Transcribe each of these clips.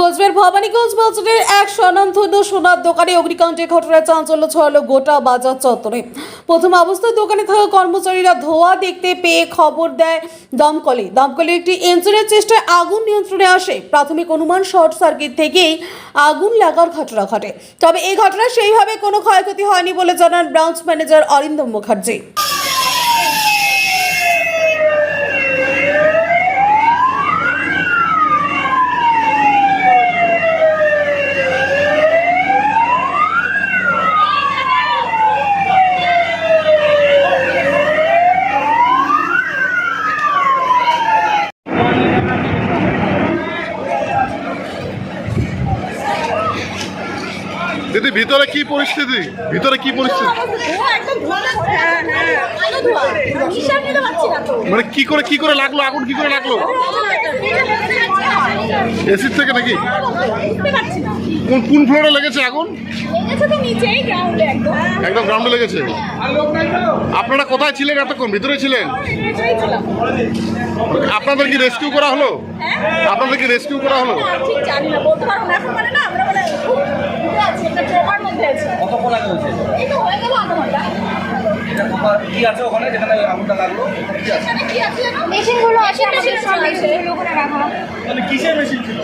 কোচবিহার ভবানীগঞ্জ বাজারের এক স্বনামধন্য সোনার দোকানে অগ্নিকাণ্ডের ঘটনায় চাঞ্চল্য ছড়ালো গোটা বাজার চত্বরে। প্রথম অবস্থায় দোকানে থাকা কর্মচারীরা ধোঁয়া দেখতে পেয়ে খবর দেয় দমকলে। দমকলের একটি ইঞ্জিনের চেষ্টায় আগুন নিয়ন্ত্রণে আসে। প্রাথমিক অনুমান শর্ট সার্কিট থেকেই আগুন লাগার ঘটনা ঘটে। তবে এই ঘটনায় সেইভাবে কোনো ক্ষয়ক্ষতি হয়নি বলে জানান ব্রাঞ্চ ম্যানেজার অরিন্দম মুখার্জি। দিদি, ভিতরে কি পরিস্থিতি? ভিতরে কি পরিস্থিতি? মানে কি করে কি করে লাগল? আগুন কি করে লাগল? এসির থেকে নাকি? কোন কোন ফ্লোরে লেগেছে আগুন? একদম গ্রাউন্ডে লেগেছে? আপনারা কোথায় ছিলেন এতক্ষণ? ভিতরে ছিলেন? আপনাদের কি রেস্কিউ করা হলো? আপনাদের কি রেস্কিউ করা হলো? কি আছে ওখানে যেখানে আগুনটা লাগল? কি আছে মেশিনগুলো আছে আমাদের সব মেশিনগুলো করে রাখা মানে কিসের মেশিন ছিল?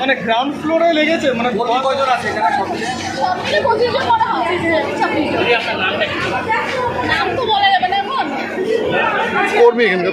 মানে গ্রাউন্ড ফ্লোরে লেগেছে? মানে কয়জন আছে এখানে নাম তো বলা যাবে না এখন। কর্মী এখানকার